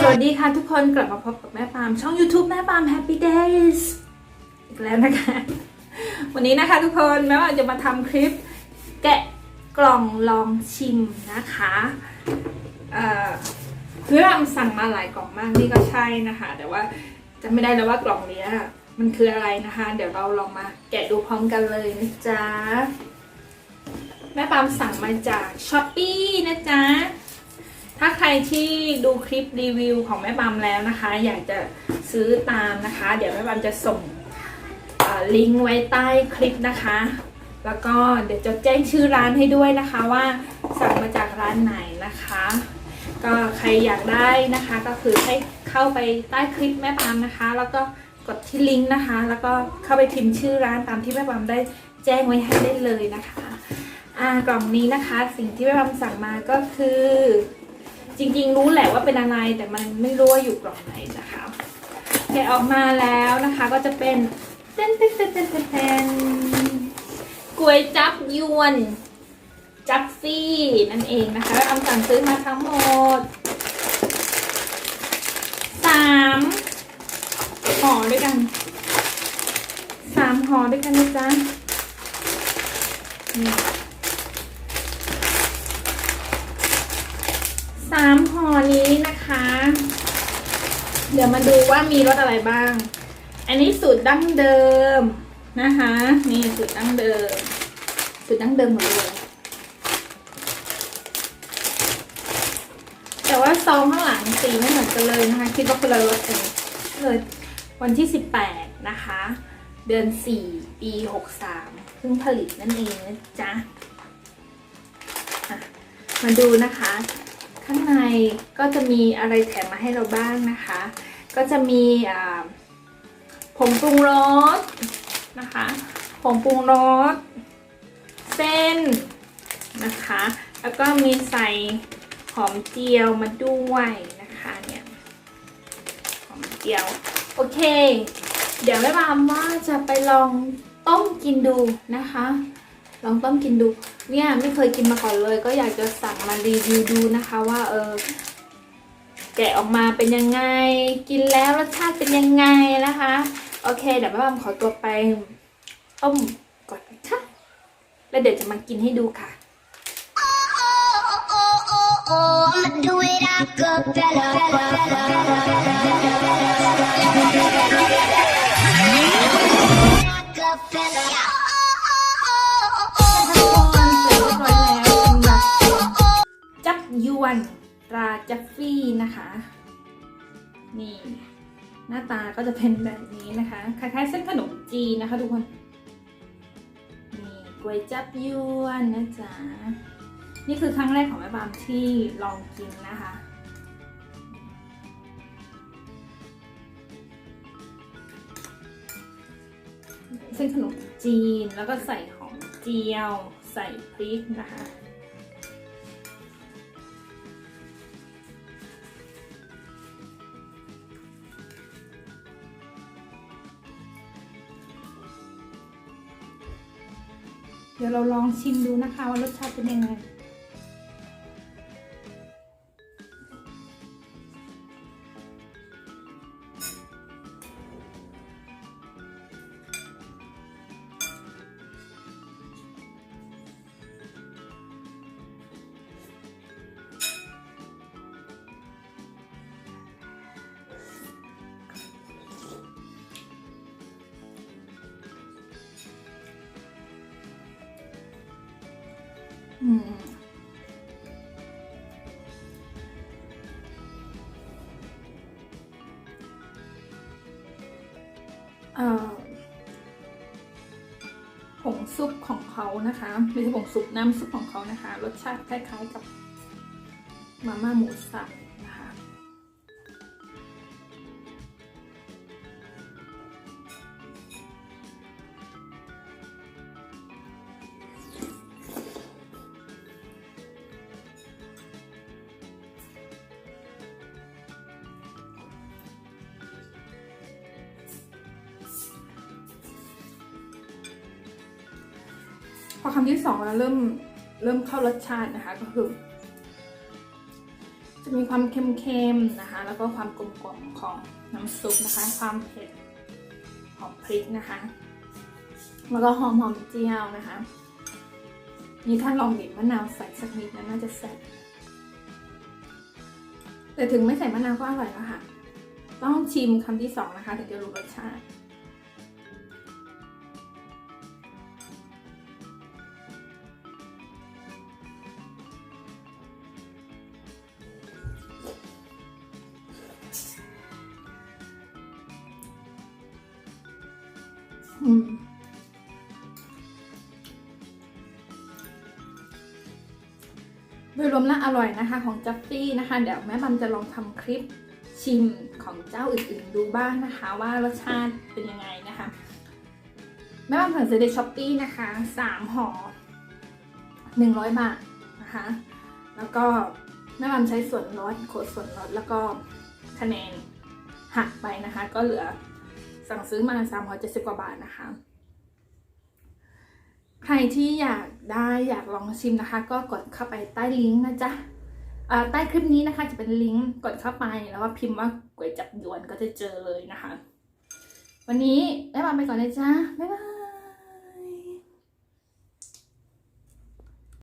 สวัสดีค่ะทุกคนกลับมาพบกับแม่ปามช่อง YouTube แม่ปาม Happy Days อีกแล้วนะคะ วันนี้นะคะทุกคนแม่ปามจะมาทำคลิป แกะกล่องลองชิมนะคะเอ่อคือเราสั่งมาหลายกล่องมากนี่ก็ใช่นะคะ แต่ว่าจะไม่ได้แล้วว่ากล่องเนี้ยมันคืออะไรนะคะ เดี๋ยวเราลองมาแกะดูพร้อมกันเลยนะจ๊ะ แม่ปามสั่งมาจากช้อปปี้นะจ๊ะ ถ้าใครที่ดูคลิปรีวิวของแม่บามแล้วนะคะ อยากจะซื้อตามนะคะ เดี๋ยวแม่บามจะส่งลิงก์ไว้ใต้คลิปนะคะ แล้วก็เดี๋ยวจะแจ้งชื่อร้านให้ด้วยนะคะว่าสั่งมาจากร้านไหนนะคะ ก็ใครอยากได้นะคะก็คือให้เข้าไปใต้คลิปแม่บามนะคะ แล้วก็กดที่ลิงก์นะคะ แล้วก็เข้าไปพิมพ์ชื่อร้านตามที่แม่บามได้แจ้งไว้ให้ได้เลยนะคะ อ่ากล่องนี้นะคะสิ่งที่แม่บาสั่งมาก็คือ จริงๆ รู้แหละว่าเป็นอะไรแต่มันไม่รู้ว่าอยู่กล่องไหนนะคะแกะออกมาแล้วนะคะก็จะเป็นเต้นเต้นเต้นเต้นเต้นเต้นก๋วยจับยวนจับฟี่นั่นเองนะคะเอาสั่งซื้อมาทั้งหมดสามห่อด้วยกันสามห่อด้วยกันนะจ๊ะนี่ สามห่อ นี้นะคะ เดี๋ยวมาดูว่ามีรสอะไรบ้าง อันนี้สูตรดั้งเดิมนะคะนี่สูตรดั้งเดิม สูตรดั้งเดิมหมดเลยแต่ว่าซองข้างหลังสีไม่เหมือนกันเลยนะคะ คิดว่าคนละรสกันเลยวันที่ 18 นะคะ เดือน 4 ปี 63เพิ่งผลิตนั่นเองนะจ๊ะมาดูนะคะ ข้างในก็จะมีอะไรแถมมาให้เราบ้างนะคะ ก็จะมีผงปรุงรสนะคะผงปรุงรสเส้นนะคะ แล้วก็มีใส่หอมเจียวมาด้วยนะคะเนี่ยหอมเจียวโอเค เดี๋ยวแม่บามว่าจะไปลองต้มกินดูนะคะ ลองต้มกินดู เนี่ยไม่เคยกินมาก่อนเลย ก็อยากจะสั่งมารีวิวดูนะคะว่าเออแกะออกมาเป็นยังไง กินแล้วรสชาติเป็นยังไงนะคะ โอเค เดี๋ยวแม่บามขอตัวไปต้มก่อนนะคะแล้วเดี๋ยวจะมากินให้ดูค่ะ Oh, oh, oh, oh, I'ma do it. Acapella. ตราจัฟฟี่นะคะ นี่หน้าตาก็จะเป็นแบบนี้นะคะคล้ายๆเส้นขนมจีนนะคะทุกคน นี่ก๋วยจับยวนนะจ๊ะ นี่คือครั้งแรกของแม่บามที่ลองกินนะคะเส้นขนมจีนแล้วก็ใส่หอมเจียว ใส่พริกนะคะ เดี๋ยวเราลองชิมดูนะคะว่ารสชาติเป็นยังไง อืมผงซุปของเขานะคะไม่ใช่ผงซุปน้ำซุปของเขานะคะ รสชาติคล้ายๆกับมาม่าหมูสับ พอคำที่สองแล้วเริ่มเริ่มเข้ารสชาตินะคะก็คือ จะมีความเค็มๆนะคะ แล้วก็ความกลมกล่อมของน้ำซุปนะคะ ความเผ็ดของพริกนะคะ แล้วก็หอมหอมเจียวนะคะนี่ถ้าลองบีบมะนาวใส่สักนิดนะน่าจะแซ่บแต่ถึงไม่ใส่มะนาวก็อร่อยแล้วค่ะ ต้องชิมคำที่สองนะคะถึงจะรู้รสชาติ โดยรวมแล้วอร่อยนะคะของจัฟฟี่นะคะ เดี๋ยวแม่บัมจะลองทำคลิปชิมของเจ้าอื่นๆดูบ้างนะคะ ว่ารสชาติเป็นยังไงนะคะ แม่บัมสั่งซื้อในช้อปปี้นะคะสามห่อหนึ่งร้อยบาทนะคะ แล้วก็แม่บัมใช้ส่วนลดโคดส่วนลดแล้วก็คะแนนหักไปนะคะ ก็เหลือ สั่งซื้อมาสามร้อเจ็ดสิบกว่าบาทนะคะ ใครที่อยากได้อยากลองชิมนะคะ ก็กดเข้าไปใต้ลิงก์นะจ๊ะใต้คลิปนี้นะคะจะเป็นลิงก์กดเข้าไปแล้วก็พิมพ์ว่าก๋วยจับยวนก็จะเจอเลยนะคะ วันนี้แม่บาไปก่อนเลยจ้าบ๊ายบาย